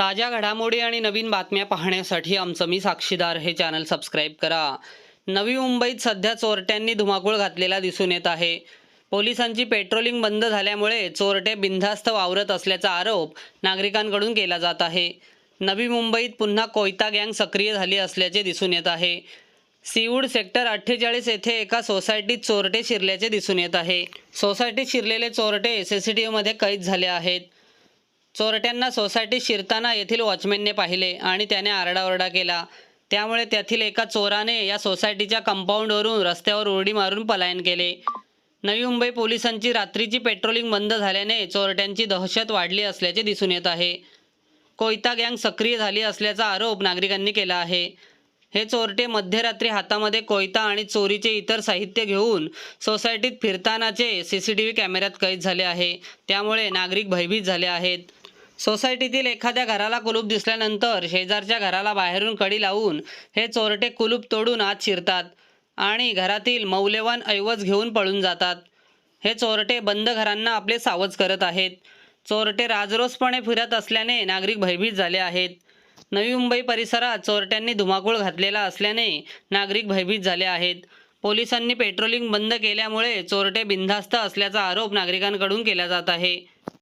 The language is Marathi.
ताज्या घडामोडी आणि नवीन बातम्या पाहण्यासाठी आमचं मी साक्षीदार हे चॅनल सबस्क्राईब करा. नवी मुंबईत सध्या चोरट्यांनी धुमाकूळ घातलेला दिसून येत आहे. पोलिसांची पेट्रोलिंग बंद झाल्यामुळे चोरटे बिनधास्त वावरत असल्याचा आरोप नागरिकांकडून केला जात आहे. नवी मुंबईत पुन्हा कोयता गँग सक्रिय झाली असल्याचे दिसून येत आहे. सीवूड सेक्टर अठ्ठेचाळीस येथे एका सोसायटीत चोरटे शिरल्याचे दिसून येत आहे. सोसायटीत शिरलेले चोरटे सीसीटीव्हीमध्ये कैद झाले आहेत. चोरट्यांना सोसायटीत शिरताना येथील वॉचमॅनने पाहिले आणि त्याने आरडाओरडा केला. त्यामुळे त्यातील एका चोराने या सोसायटीच्या कंपाऊंडवरून रस्त्यावर उडी मारून पलायन केले. नवी मुंबई पोलिसांची रात्रीची पेट्रोलिंग बंद झाल्याने चोरट्यांची दहशत वाढली असल्याचे दिसून येत आहे. कोयता गँग सक्रिय झाली असल्याचा आरोप नागरिकांनी केला आहे. हे चोरटे मध्यरात्री हातामध्ये कोयता आणि चोरीचे इतर साहित्य घेऊन सोसायटीत फिरतानाचे सी सी टी व्ही कॅमेऱ्यात कैद झाले आहे. त्यामुळे नागरिक भयभीत झाले आहेत. सोसायटीतील एखाद्या घराला कुलूप दिसल्यानंतर शेजारच्या घराला बाहेरून कडी लावून हे चोरटे कुलूप तोडून आत शिरतात आणि घरातील मौल्यवान ऐवज घेऊन पळून जातात. हे चोरटे बंद घरांना आपले सावज करत आहेत. चोरटे राजरोसपणे फिरत असल्याने नागरिक भयभीत झाले आहेत. नवी मुंबई परिसरात चोरट्यांनी धुमाकूळ घातलेला असल्याने नागरिक भयभीत झाले आहेत. पोलिसांनी पेट्रोलिंग बंद केल्यामुळे चोरटे बिनधास्त असल्याचा आरोप नागरिकांकडून केला जात आहे.